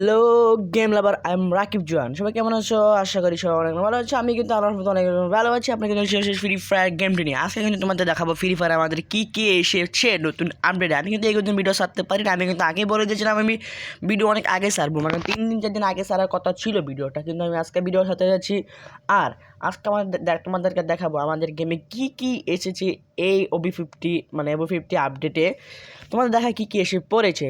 Hello game lover I am Rakib Joyan সবাই কেমন আছো? আশা করি সবাই অনেক ভালো আছো। আমি কিন্তু আমার মতো অনেক ভালো আছি। আপনাকে কিন্তু ফ্রি ফায়ার গেমটি নিয়ে আজকে কিন্তু তোমাদের দেখাবো ফ্রি ফায়ার আমাদের কী কী এসেছে নতুন আপডেট আমি কিন্তু এই ভিডিও ছাড়তে পারি না আমি কিন্তু আগে বলে দিয়েছিলাম, আমি ভিডিও অনেক আগে ছাড়বো। মানে তিন দিন, চার দিন আগে ছাড়ার কথা ছিল ভিডিওটা কিন্তু আমি আজকে ভিডিও সাথে যাচ্ছি। আর আজকে আমাদের তোমাদেরকে দেখাবো আমাদের গেমে কী কী এসেছে এই ওবি ফিফটি মানে ওবি ফিফটি আপডেটে তোমাদের দেখা কী কী এসে পড়েছে।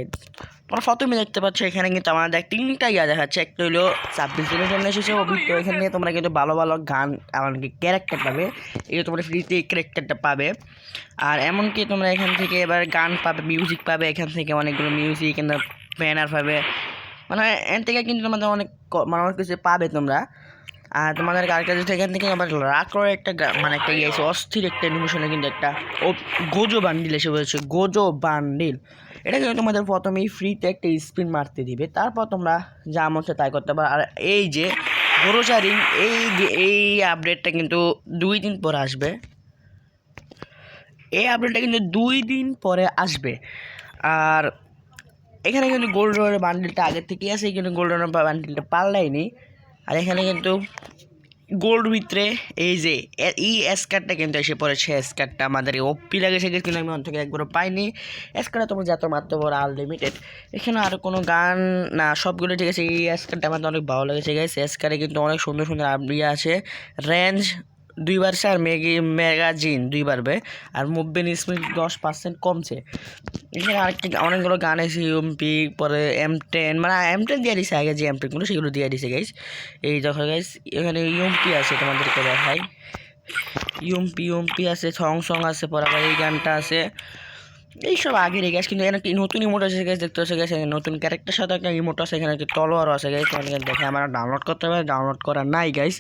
তোমরা প্রথমে দেখতে পাচ্ছ এখানে কিন্তু আমাদের তিনটা ইয়া দেখাচ্ছে। একটা হলো ছাব্বিশ দিনের জন্য এসেছে অভিজ্ঞ এখানে নিয়ে তোমরা কিন্তু ভালো ভালো গান এমনকি ক্যারেক্টার পাবে। এই তোমরা ফ্রিতে ক্যারেক্টারটা পাবে। আর এমনকি তোমরা এখান থেকে এবার গান পাবে মিউজিক পাবে। এখান থেকে অনেকগুলো মিউজিক ব্যানার পাবে। মানে এখান থেকে কিন্তু তোমাদের অনেক মানে অনেক কিছু পাবে তোমরা। আর তোমাদের আরেকটা যেটা এখান থেকে আবার রাকর একটা মানে একটা ইয়ে অস্থির একটা অ্যানিমেশনে কিন্তু একটা ও গোজো বান্ডিল এসে বলেছে, গোজো বান্ডিল। এটা কিন্তু তোমাদের প্রথমেই ফ্রিতে একটা স্পিন মারতে দিবে, তারপর তোমরা যা মন তাই করতে পারো। আর এই যে গ্রোসারিং এই যে- এই আপডেটটা কিন্তু দুই দিন পরে আসবে। এই আপডেটটা কিন্তু দুই দিন পরে আসবে। আর এখানে কিন্তু গোল্ড রয়ের বান্ডিলটা আগের থেকেই আছে, কিন্তু গোল্ড রয়ের বান্ডিলটা পাল্লায়নি আর এখানে কিন্তু গোল্ড ভিতরে এই যে এই স্কারটা কিন্তু এসে পড়েছে। স্কারটা আমাদের ওপি লাগেছে গেছে কিন্তু আমি অন্তকে একবারও পাইনি। স্কারটা তোমার যত মাত্র বড় আনলিমিটেড এখানে আর কোনো গান না, সবগুলো ঠিক আছে। এই স্কারটা আমাদের অনেক ভালো লেগেছে গেছে স্কারে কিন্তু অনেক সুন্দর সুন্দর ইয়ে আছে। রেঞ্জ দুই বাড়ছে আর মেগি ম্যাগাজিন দুই বাড়বে আর মুভমেন্ট স্পিড দশ পার্সেন্ট কমছে। এখানে আরেকটি অনেকগুলো গান আছে ইউএমপি পরে এম টেন মানে এম টেন দিয়ে দিছে আগে যে এম টেনগুলো সেগুলো দিয়ে দিছে গাইস এই দেখো গাইস এখানে ইউএমপি আছে তোমাদেরকে দেখাই। ইউএমপি ইউএমপি আছে সং সং আছে, পরে আবার এই গানটা আছে। এইসব আগের গ্যাস কিন্তু এখানে নতুন ইমোট আছে গ্যাস দেখতে পাচ্ছি গ্যাস নতুন ক্যারেক্টার সাথে একটা ইমোট আছে, এখানে কি তলোয়ারও আছে গ্যাস দেখে আমার ডাউনলোড করতে হবে ডাউনলোড করা নাই গাইস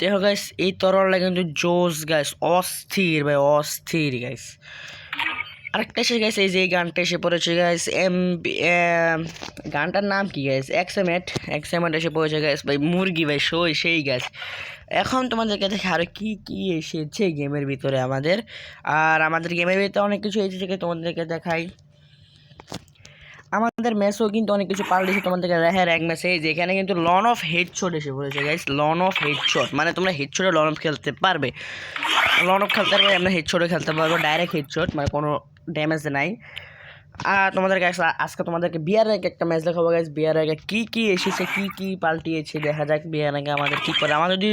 দেখো গাইস এই তরলটা কিন্তু জোস গাইস অস্থির ভাই, অস্থির গাইস আরেকটা এসে গেছে এই যে গানটা এসে পড়েছে গাইস এম গানটার নাম কি গাইস এক্সএমেট এক্সএমেট এসে পড়েছে গাইস ভাই, মুরগি ভাই, সই সেই গাছ এখন তোমাদেরকে দেখে আরও কী কী এসেছে গেমের ভিতরে আমাদের। আর আমাদের গেমের ভিতরে অনেক কিছু এসেছে তোমাদেরকে দেখাই। আমাদের ম্যাচও কিন্তু অনেক কিছু পাল্টেছে। তোমাদেরকে রেহের এক ম্যাচে যেখানে কিন্তু লন অফ হেডশট এসে পড়েছে গাইস লন অফ হেডশট। মানে তোমরা হেডশটে লন অফ খেলতে পারবে। লন অফ খেলতে পারবে, আমরা হেডশটে খেলতে পারব ডাইরেক্ট হেডশট মানে কোনো ড্যামেজ নাই। আর তোমাদের কাছে আজকে তোমাদেরকে বিয়ার আগে একটা ম্যাচ দেখাবো গাইস বিয়ার আগে কী কী এসেছে, কী কী পাল্টিয়েছে, দেখা যাক বিয়ার আগে আমাদের কী করে। আমার যদি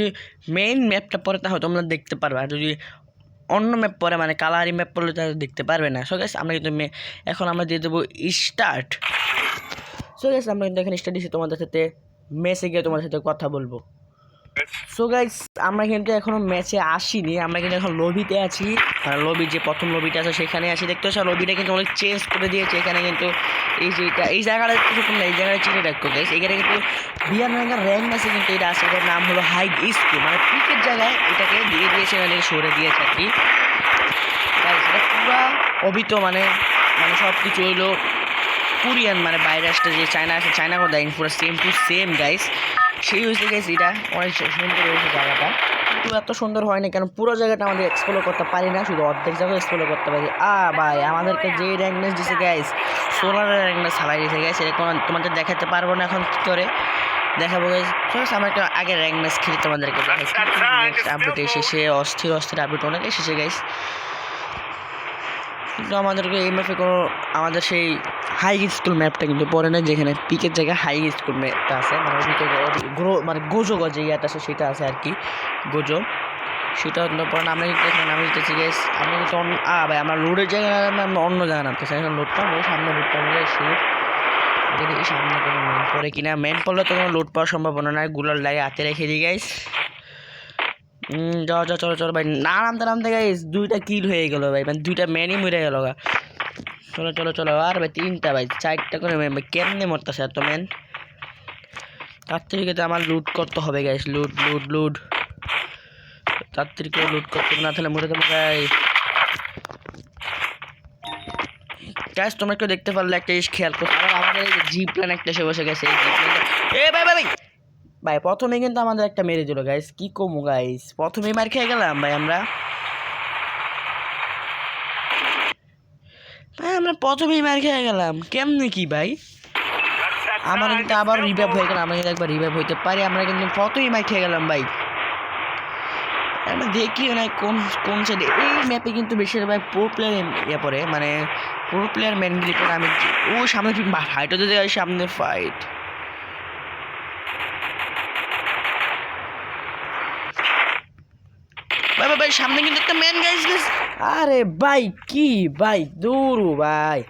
মেইন ম্যাপটা পরে তাহলে তোমরা দেখতে পারবে। আর যদি অন্য ম্যাপ পরে মানে কালারি ম্যাপ পড়লে তো দেখতে পারবে না। সো গাইস আমরা কিন্তু এখন আমরা দিয়ে দেবো স্টার্ট সো গাইস আমরা কিন্তু এখানে স্টার্ট দিচ্ছি তোমাদের সাথে, মেসে গিয়ে তোমাদের সাথে কথা বলব। সো গাইস আমরা কিন্তু এখনও ম্যাচে আসিনি, আমরা কিন্তু এখন লবিতে আছি। মানে লবি যে প্রথম লবিটা আছে, সেখানে আছি। দেখতে পাচ্ছ লবিটা কিন্তু অনেক চেঞ্জ করে দিয়েছে। এখানে কিন্তু এই যে এটা, এই জায়গাটা কিছু তোমরা এই জায়গাটা চিনে রাখো গাইস এখানে কিন্তু বিয়ার র্যাঙ্কের র্যাঙ্ক আছে কিন্তু এটা আছে। এটার নাম হলো হাই স্কুল মানে ক্রিকেট জায়গায় এটাকে দিয়ে দিয়েছে মানে সরে দিয়েছে আর কি। এটা পুরা অবিত মানে মানে সব কিছু হইল কোরিয়ান মানে বাইরে আসতে যে চায়না আছে চায়না কথা পুরো সেম টু সেম গাইস সেই হয়েছে গাইস এটা অনেক সুন্দর হয়েছে জায়গাটা। কিন্তু এত সুন্দর হয়নি কেন? পুরো জায়গাটা আমাদের এক্সপ্লোর করতে পারি না শুধু অর্ধেক জায়গা এক্সপ্লোর করতে পারি। আ ভাই আমাদেরকে যে র্যাঙ্কনেস দিছে গাইস সোলার র্যাঙ্কনেস ছাড়াই দিয়েছে গাইস এরকম তোমাদের দেখাতে পারব না এখন কী করে দেখাবো আছে আমার একটা আগে র্যাঙ্ক ম্যাচ খেলে তোমাদেরকে আপডেট এসেছে অস্থির অস্থির আপডেট অনেক এসেছে গাইস কিন্তু আমাদেরকে এই ম্যাপে কোনো আমাদের সেই হাই স্কুল ম্যাপটা কিন্তু পড়ে না যেখানে পিকের জায়গায় হাই স্কুল ম্যাপটা আছে। মানে ওদিকে গ্রো মানে গোজো গজে ইয়াটা আছে, সেটা আছে আর কি গোজো সেটা অন্য পরে আমরা এখানে নামে যেতেছি গেস আমরা কিন্তু অন্য, আ, ভাই, আমরা রোডের জায়গায় আমরা অন্য জায়গায় নামতেছি এখন লোডটা আমরা সামনে লোডটা আমরা শুট এই সামনে কোনো মেন পড়ে কিনা। মেন পড়লে তো কোনো লোড পাওয়ার সম্ভাবনা নাই। গুলার লাগে হাতে রেখে দিই গাইস যাও যাও, চলো চলো, ভাই। না, নামতে নামতে গাইস দুইটা কিল হয়ে গেলো, ভাই। মানে দুইটা ম্যানই মরে গেল, গা। চলো চলো চলো, আর ভাই, তিনটা ভাই, চারটা করে ভাই, কেমনে মরতেছে এত ম্যান তার থেকে তো আমার লুট করতে হবে গাইস লুট লুট লুট তার থেকে লুট করতে না, তাহলে মরে যাব গাই গ্যাস তোমরা কেউ দেখতে পারলে একটা জিনিস খেয়াল করো, আবার আমাদের এই জি প্ল্যান একটা এসে বসে গেছে, এই জি প্ল্যানটা এ, ভাই ভাই ভাই! ভাই প্রথমে কিন্তু আমাদের একটা মেরে দিল গাইস কি কমু গাইস প্রথমেই মার খেয়ে গেলাম, ভাই, আমরা। আমরা প্রথমেই মার খেয়ে গেলাম। কেমনে কি ভাই? আমার কিন্তু আবার রিভাইভ হয়ে গেলাম আমরা কিন্তু একবার রিভাইভ হইতে পারি, আমরা কিন্তু প্রথমেই মার খেয়ে গেলাম ভাই। আমরা দেখি না কোন কোন সাইডে এই ম্যাপে কিন্তু বেশিরভাগ প্রো প্লেয়ার ইয়ে পরে মানে প্রো প্লেয়ার মেনলি করে আমি ও সামনে ফাইট হতে সামনে ফাইট ভাই ভাই ভাই সামনে কিন্তু একটা মেন গাইস গাইস আরে ভাই কি ভাই? দূর ভাই।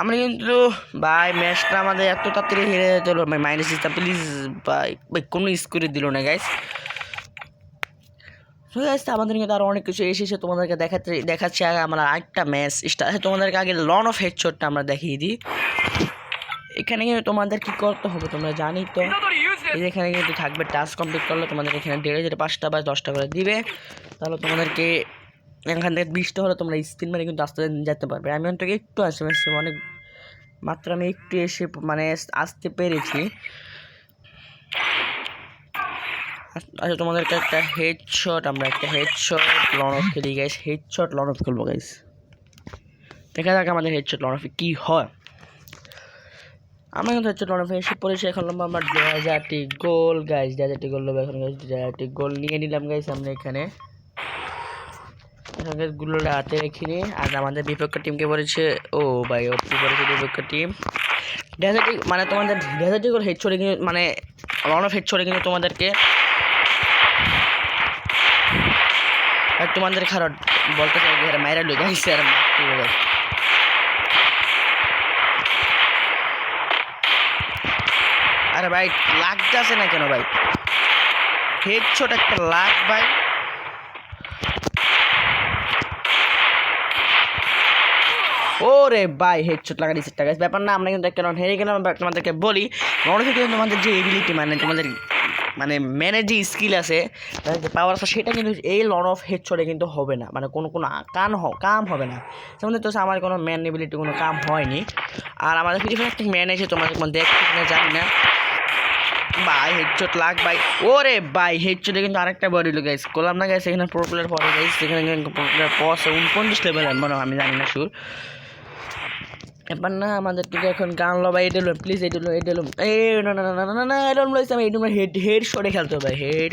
আমরা কিন্তু ভাই ম্যাচটা আমাদের এত তাড়াতাড়ি হেরে যেতে হলো। ভাই মাইনাস দিতাম প্লিজ ভাই ভাই কোনো স্কোরে দিল না গাইস তো গাইস আমাদের কিন্তু আরও অনেক কিছু এসে এসে তোমাদেরকে দেখাতে দেখাচ্ছি আগে আমরা আরেকটা ম্যাচ স্টার তোমাদেরকে আগে লন অফ হেডশটটা আমরা দেখিয়ে দিই। এখানে কিন্তু তোমাদের কি করতে হবে তোমরা জানি তো। এই যে এখানে কিন্তু থাকবে টাস্ক কমপ্লিট করলে তোমাদের এখানে দেড় হাজার পাঁচটা বা দশটা করে দিবে। তাহলে তোমাদেরকে এখান থেকে বিশটা হলে তোমরা স্পিন মানে কিন্তু আস্তে যেতে পারবে। আমি অন্তত একটু আসতে পারছি অনেক মাত্র আমি একটু এসে মানে আসতে পেরেছি। আচ্ছা তোমাদেরকে একটা হেড শট আমরা একটা হেড শট লন অফ খেলি guys head shot lone wolf খেলব গাইস দেখা যাক আমাদের হেড শট লন অফে কী হয়। আমরা কিন্তু হচ্ছে অফে এসে পড়েছি এখন লম্বা আমার দেড় হাজারটি গোল গাইস দেড় হাজারটি গোল নেব এখন গাইস দেড় হাজারটি গোল নিয়ে নিলাম গাইস আমরা এখানে। এখন গাইস গুলোটা হাতে রেখে নিই আর আমাদের বিপক্ষ টিমকে বলেছে, ও ভাই কি বলেছে বিপক্ষ টিম দেড় হাজারটি মানে তোমাদের দেড় হাজারটি গোল হেড ছড়ে কিন্তু মানে লন অফ হেড ছড়ে কিন্তু তোমাদেরকে, আর তোমাদের খারাপ বলতে চাই মায়েরা লুই গাইছে আর কি আরে ভাই লাগতেছে না কেন ভাই? হেড ছোট একটা লাগ ভাই। ওরে ভাই হেডশট লাগা দিচ্ছে টাকা ব্যাপার না, আমরা কিন্তু একটা রাউন্ড হেরে গেলাম তোমাদেরকে বলি মনে থেকে তোমাদের যে এবিলিটি মানে তোমাদের মানে ম্যানের যে স্কিল আছে তাদের যে পাওয়ার আছে, সেটা কিন্তু এই লন অফ হেডশটে কিন্তু হবে না। মানে কোনো কোনো কান কাম হবে না। যেমন তো আমার কোনো ম্যান এবিলিটি কোনো কাম হয়নি। আর আমাদের ফ্রি ফায়ার একটা ম্যান এসে তোমাদের কোনো দেখতে কিনা জানি না। ভাই হেডশট লাগ ভাই ওরে ভাই হেডশটে কিন্তু আরেকটা বডি লো গাইস করলাম না গাইস এখানে প্রো প্লেয়ার পরে গাইস সেখানে প্রো প্লেয়ার পস উনপঞ্চাশ লেভেল মনে আমি জানি না সুর এবার না আমাদের কিন্তু এখন গান লবা এটা লো প্লিজ এটা লো এটা লো এ, না না না না না না, এটা লইছে আমি এটা হেড হেড শটে খেলতে হবে হেড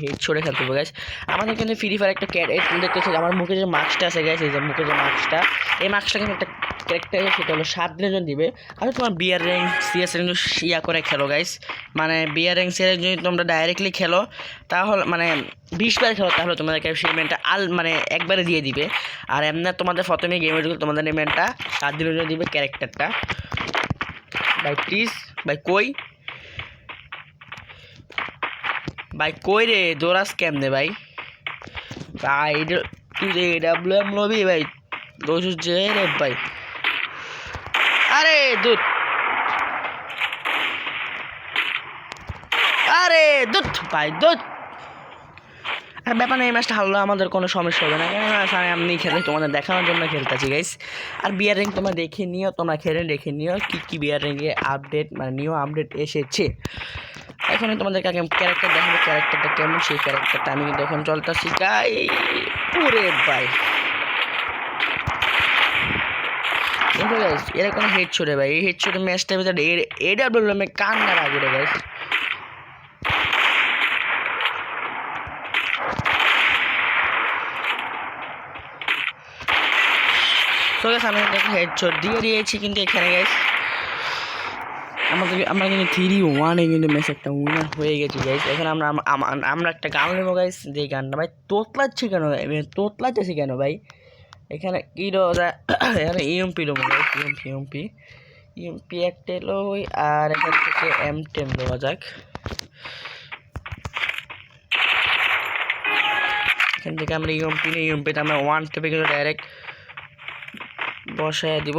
হেড শটে খেলতে হবে গাইস আমাদের কিন্তু ফ্রি ফায়ার একটা ক্যাট দেখতেছে আমার মুখে যে মাস্কটা আছে গাইস এই যে মুখে যে মাস্কটা এই মাস্কটা কিন্তু একটা ক্যারেক্টার সেটা হলো সাত দিনের জন্য দিবে। আর তোমার বিয়ার র্যাঙ্ক সিএস র্যাঙ্ক ইয়া করে খেলো গাইস মানে বিয়ার র্যাঙ্ক সিএস যদি তোমরা ডাইরেক্টলি খেলো, তাহলে মানে বিশ বার খেলো, তাহলে তোমাদেরকে সেই আল মানে একবারে দিয়ে দিবে। আর এমনি তোমাদের প্রথমে গেমে ঢুকে তোমাদের ইভেন্টটা সাত দিনের জন্য দিবে ক্যারেক্টারটা বাই প্লিজ বাই কই? ভাই, কই রে? দোরাস কেমনে, ভাই? ভাই, এটা- তুই এম লবি, ভাই? দোষ যে রে, ভাই। দুধ। আরে দুধ ভাই, দুধ। আর ব্যাপার না এই ম্যাচটা হারলো আমাদের কোনো সমস্যা হবে না। কেন আমি খেলে তোমাদের দেখানোর জন্য খেলতেছি গাইস আর বিয়ার র্যাঙ্ক তোমরা দেখে নিও, তোমরা খেলে দেখে নিও, কী কী বিয়ার র্যাঙ্কে আপডেট মানে নিউ আপডেট এসেছে। এখন তোমাদেরকে আগে ক্যারেক্টার দেখাবো ক্যারেক্টারটা কেমন, সেই ক্যারেক্টারটা আমি কিন্তু এখন চলতেছি গাই পুরে ভাই। দেখো গাইস এরা কোনো হেড ছড়ে ভাই, এই হেড ছড়ে ম্যাচটার ভিতরে এটা বললাম কান্নার আগে রে গাইস তো গাইস আমি দেখো হেড ছোট দিয়ে দিয়েছি কিন্তু এখানে গাইস আমাদের আমরা কিন্তু থ্রি ওয়ানে কিন্তু ম্যাচ একটা উইনার হয়ে গেছি গাইস এখন আমরা আম- আম- আমরা একটা গান নেব গাইস যে গানটা ভাই তোতলাচ্ছে কেন ভাই? তোতলাচ্ছে কেন ভাই? এখানে কী দেওয়া এখানে EMP guys EMP EMP EMP একটা এলো আর এখান থেকে এম টেন দেওয়া যাক। এখান থেকে আমরা ইএমপি নিয়ে ইএমপিতে আমরা ওয়ান টেপে কিন্তু ডাইরেক্ট বসায় দিব।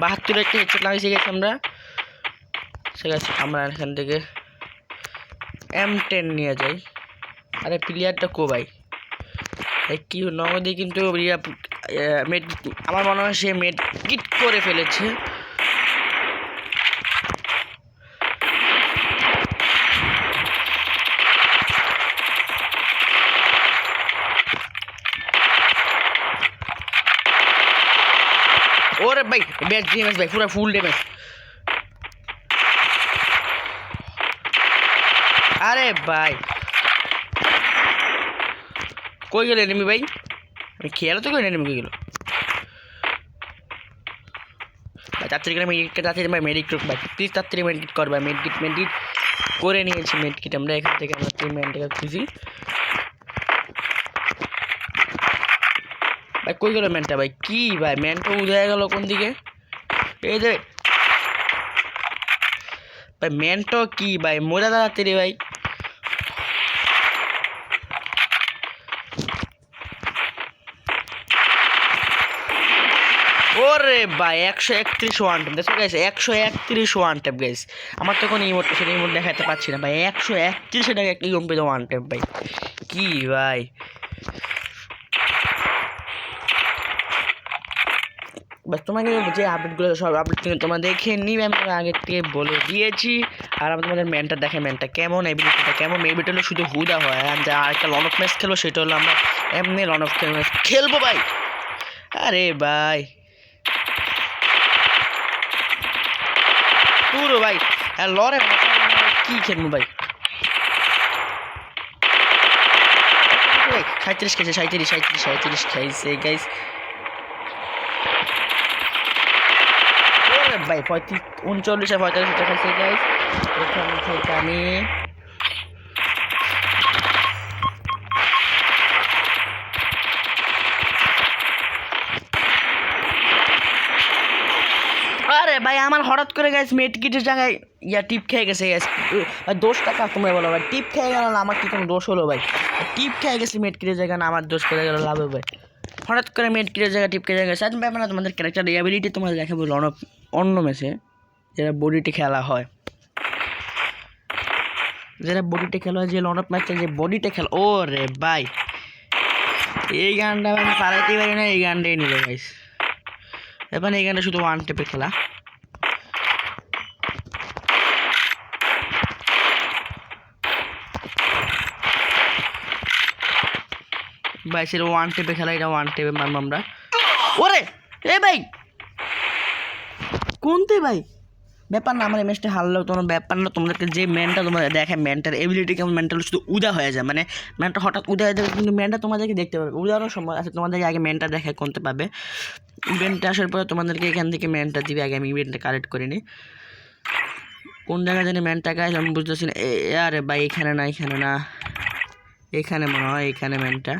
বাহাত্তর একটা হেডসেট লাগিয়েছি গেছি আমরা? ঠিক আছে, আমরা এখান থেকে এম টেন নিয়ে যাই। আরে প্লেয়ারটা কো ভাই কি নগদে কিন্তু রিয়া মেড আমার মনে হয় সে মেড কিট করে ফেলেছে। ওরে ভাই ব্যাট ড্যামেজ ভাই, পুরো ফুল ড্যামেজ আরে ভাই। কই গেল এনিমি ভাই? আমি খেয়াল তো কই এনিমি কই গেল। ভাই, তাড়াতাড়ি করে মেডিকেট তাড়াতাড়ি ভাই কর ভাই মেডিকেট মেডিকেট করে নিয়েছি মেডিকেট আমরা এখান থেকে আমরা তিন মেডিকেট খুঁজি। ভাই, কই গেল ম্যানটা ভাই? কি ভাই? ম্যানটা উদয় গেল কোন দিকে? এই যে ভাই ম্যানটা কি ভাই? মোরা তাড়াতাড়ি ভাই। ওরে ভাই একশো একত্রিশ ওয়ান টেপ দেখো গাইস একশো একত্রিশ ওয়ান টেপ গাইস আমার তো কোনো ইমোট সেটা ইমোট দেখাতে পাচ্ছি না, ভাই। একশো একত্রিশে টাকা একটা ইমোট পেতে ওয়ান টেপ ভাই। কি, ভাই? বাস তোমাকে যে আপডেটগুলো সব আপডেট কিন্তু তোমরা দেখে নিবে, আমি আগের থেকে বলে দিয়েছি। আর আমি তোমাদের ম্যানটা দেখে ম্যানটা কেমন এবিলিটিটা কেমন এবিলিটি হলো শুধু হুদা হয়। আর যা আরেকটা লন অফ ম্যাচ খেলব সেটা হলো আমরা এমনি লন অফ খেলব, ভাই। আরে, ভাই। পুরো ভাই। হ্যাঁ লরে কি খেলব ভাই? সাঁত্রিশ খেয়েছে সাঁত্রিশ সাঁত্রিশ সাঁত্রিশ খাইছে গাইস ভাই, পঁয়ত্রিশ, উনচল্লিশে পঁয়তাল্লিশ খাইছে গাইস এখান থেকে আমি আমার হঠাৎ করে গেছে মেটকিটের জায়গায়, ইয়া, টিপ খেয়ে গেছে গ্যাস দোষ টাকা তোমরা বলো, ভাই? টিপ খেয়ে গেল না, আমার কি কোনো দোষ হলো, ভাই? টিপ খেয়ে গেছে মেটকিটের জায়গায় না, আমার দোষ করে গেল, লাভ ভাই। হঠাৎ করে মেটকিটের জায়গায় টিপ খেয়ে গেছে। আজ ব্যাপার না, তোমাদের ক্যারেক্টার এবিলিটি তোমাদের দেখাবো অন্য অন্য ম্যাচে যেটা বডিটি খেলা হয়। যেটা বডিতে খেলা হয়, যে লন অফ ম্যাচে যে বডিতে খেলা ও রে ভাই। এই গানটা আমি পালাইতেই পারি না, এই গানটাই নিল গাইস এবার এই গানটা শুধু ওয়ান টেপের খেলা। ভাই, সেটা ওয়ান টেপে খেলা, এটা ওয়ান টেপে মারবো আমরা। ওরে! এ ভাই! কোনতে ভাই? ব্যাপার না, আমার ম্যাচটা হারলেও কোনো ব্যাপার না। তোমাদেরকে যে ম্যানটা তোমাদের দেখে ম্যানটার এবিলিটি কেমন ম্যানটা শুধু উদা হয়ে যায়। মানে ম্যানটা হঠাৎ উদা হয়ে যাবে, কিন্তু ম্যানটা তোমাদেরকে দেখতে পাবে। উদারও সময় আছে তোমাদেরকে আগে ম্যানটা দেখে কোনতে পাবে। ইভেন্টটা আসার পরে তোমাদেরকে এখান থেকে ম্যানটা দিবে, আগে আমি ইভেন্টটা কালেক্ট করে নিই। কোন জায়গায় জানি ম্যানটা গাছ আমি বুঝতেছি না। আরে ভাই, এখানে না এখানে না। এখানে মনে হয়, এখানে ম্যানটা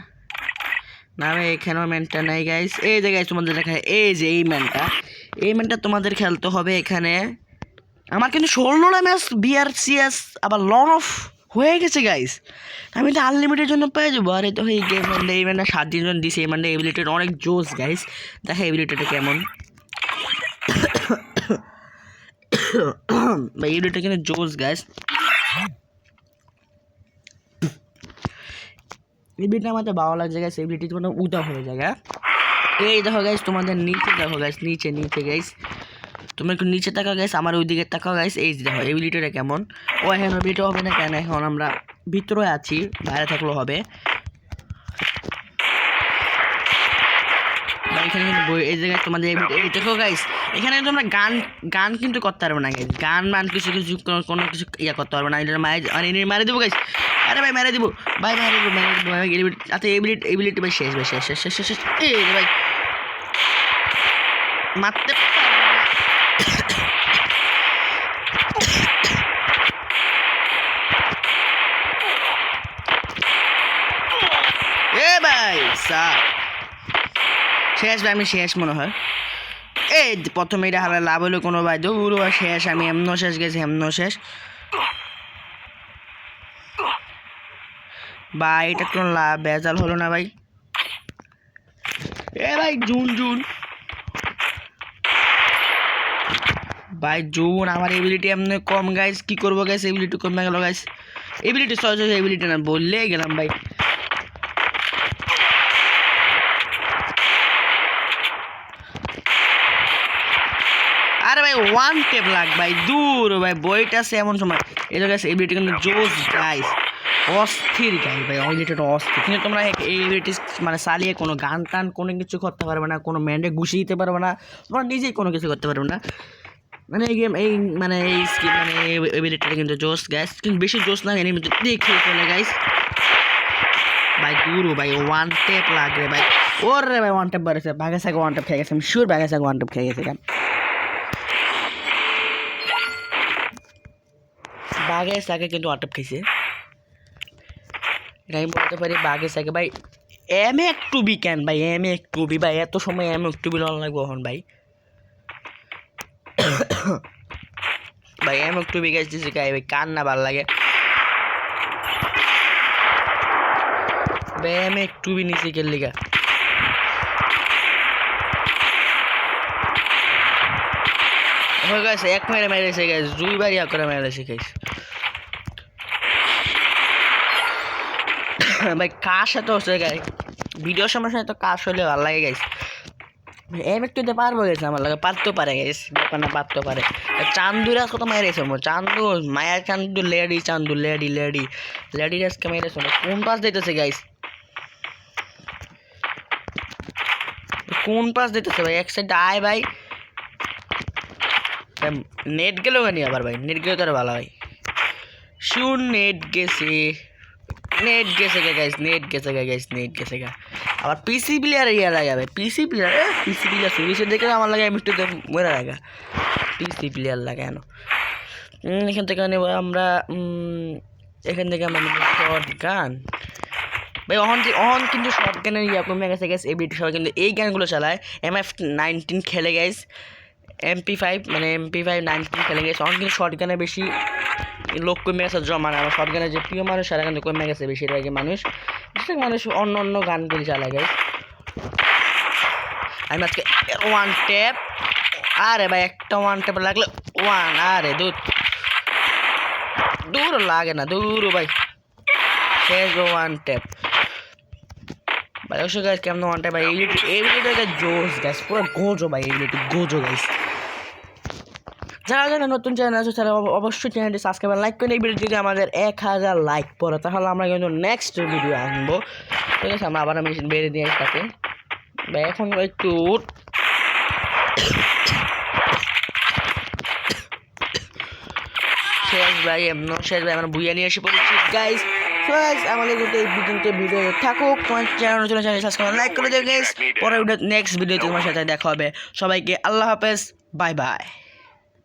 না ভাই এখানেও ম্যানটা নাই গাইস এই যে গাইস তোমাদের দেখা এই যে এই ম্যানটা এই ম্যানটা তোমাদের খেলতে হবে এখানে আমার কিন্তু ষোলোটা ম্যাচ বিআরসিএস আবার লন অফ হয়ে গেছে গাইস আমি তো আনলিমিটেড জন্য পেয়ে যাব আরে তো এই গেম মানে এই ম্যানটা সাত দিন জন্য দিছে এই ম্যানটা এবিলিটির অনেক জোস গাইস দেখা এবিলিটিটা কেমন ভাই এবিলিটিটা কিন্তু জোস গাইস এবিলিটি আমার তো ভালো লাগছে গাইস এবিলিটি মানে উদা হয়ে যায়। এই দেখো গাইস তোমাদের নিচে দেখো গাইস নিচে নিচে গাইস তুমি একটু নিচে তাকাও গাইস আমার ওই দিকে তাকাও গাইস এই দেখো এবিলিটিটা কেমন? ও, এখন এবিলিটি হবে না কেন? এখন আমরা ভিতরে আছি, বাইরে থাকলেও হবে। এখানে এই জায়গায় তোমাদের এই দেখো গাইস এখানে তোমরা গান গান কিন্তু করতে পারবে না গাইস গান, মান, কিছু কিছু, কোনো- কিছু ইয়া করতে পারবে না। এটা মারে মানে এনে মারে দেবো গাইস আরে ভাই, মেরে দিব। ভাই, মেরে দিব মেরে দিব, ভাই এবিলিটি আচ্ছা এবিলিটি এবিলিটি ভাই শেষ ভাই, শেষ শেষ শেষ শেষ এই ভাই। মারতে এ ভাই, স্যার। শেষ ভাই, আমি শেষ মনে হয়। এই প্রথমে এটা হারা লাভ হলো কোনো ভাই দৌড় শেষ, আমি এমন শেষ গেছি এমন শেষ। ভাই, এটা কোনো লাভ বেজাল হলো না ভাই। এ ভাই, জুন জুন। ভাই, জুন, আমার এবিলিটি এমনি কম গাইস কি করব গাইস এবিলিটি কমে গেল গাইস এবিলিটি সহজ এবিলিটি না, বললেই গেলাম, ভাই। আরে ভাই ওয়ান টেপ লাগ, ভাই, দূর, ভাই, বইটা আছে এমন সময়। এটা গাছ এবিলিটি কিন্তু জোস গাইস অস্থির গাই ভাই অলিটেড অস্থির। কিন্তু তোমরা এই- মানে চালিয়ে কোনো গান টান কোনো কিছু করতে পারবে না, কোনো ম্যান্ডে ঘুষিয়ে দিতে পারবে না, তোমরা নিজেই কোনো কিছু করতে পারবে না। মানে এই গেম এই মানে এই স্কিম মানে এবিলিটিটা কিন্তু জোস গ্যাস কিন্তু বেশি জোস না, এর মধ্যে দেখে চলে গাইস ভাই দূর ভাই ওয়ান টেপ লাগবে ভাই। ওরে ভাই ওয়ান টেপ বেড়েছে। বাঘে সাগে ওয়ান টেপ খেয়ে গেছে, আমি শিওর বাঘে সাগে ওয়ান টেপ খেয়ে গেছে কেন বাঘে সাগে কিন্তু ওয়ান টেপ খেয়েছে। এটা আমি বলতে পারি বাঘে সাগে ভাই এম এক টু বি কেন? ভাই এম এক টু বি ভাই, এত সময় এম এক টু বি লন এখন ভাই? ভাই এম এক টু বি গাছ গাই ভাই কান না ভালো লাগে। ভাই এম এক টু বি নিচে লিগা? হয়ে গেছে এক মেরে মেরেছে গেছে দুইবার ইয়া করে গেছে ভাই কার সাথে হচ্ছে? গাই ভিডিওর সমস্যা তো কাশ হলে ভালো লাগে গাইস এম একটু দিতে পারব গেছে আমার লাগে। পারতেও পারে গেছে ব্যাপার না, পারতেও পারে। চান্দুর আজকে তো মেরেছে মো চান্দু মায়া Chandu lady Chandu lady lady lady আজকে মেরেছে। কোন পাস দিতেছে গাইস কোন পাস দিতেছে ভাই? এক সাইড আয় ভাই। নেট গেলেও নি আবার ভাই? নেট গেলে তো আর ভালো হয়। শুন নেট গেছে। নেট গেছে গা গাইস নেট গেছে গা গাইস নেট গেছে গা। আবার পিসি প্লেয়ার ইয়া লাগে ভাই পিসি প্লেয়ার পিসি প্লেয়ার সিরিজে দেখে আমার লাগে আমি একটু মরে লাগা। পিসি প্লেয়ার লাগে কেন এখান থেকে নেব আমরা এখান থেকে আমরা শর্ট গান ভাই, অহন অহন কিন্তু শর্ট গানের ইয়া কমে গেছে গেছে এবিটি সবাই কিন্তু এই গানগুলো চালায়। এম এফ নাইনটিন খেলে গেছে এমপি ফাইভ মানে এমপি ফাইভ নাইনটিন খেলে গেছে অহন কিন্তু শর্ট গানে বেশি লোক কমে গেছে জমা না শর্ট গানের যে প্রিয় মানুষ, সারা কিন্তু কমে গেছে বেশিরভাগই মানুষ। বেশিরভাগ মানুষ অন্য অন্য গানগুলি চালায় গেছে আমি আজকে ওয়ান ট্যাপ আরে ভাই, একটা ওয়ান ট্যাপ লাগলে। ওয়ান আরে দূর। দূর লাগে না, দূর ভাই। শেষ ওয়ান ট্যাপ ভাই অবশ্যই গাইস কেমন ওয়ান ট্যাপ ভাই, এই ভিডিওটা জোস গাইস পুরো গোজো, ভাই, এই ভিডিওটি গোজো গাইস যারা যারা নতুন চ্যানেল আছে, তারা অবশ্যই চ্যানেলটি সাবস্ক্রাইব লাইক করে এই ভিডিও যদি আমাদের এক হাজার লাইক পড়ে। তাহলে আমরা কিন্তু নেক্সট ভিডিও আনব। ঠিক আছে, আমরা আবার আমি বেড়ে দিয়ে তাকে। এখন একটু শেষ ভাই, এমন, শেষ ভাই, আমরা বুইয়া নিয়ে এসে পড়েছি। গাইস গাইস আমাদের যদি এই ভিডিওতে ভিডিও থাকুক। চ্যানেল নতুন চ্যানেল সাবস্ক্রাইব লাইক করে দিও গাইস ভিডিও নেক্সট ভিডিও তোমার সাথে দেখা হবে। সবাইকে আল্লাহ হাফেজ। Bye bye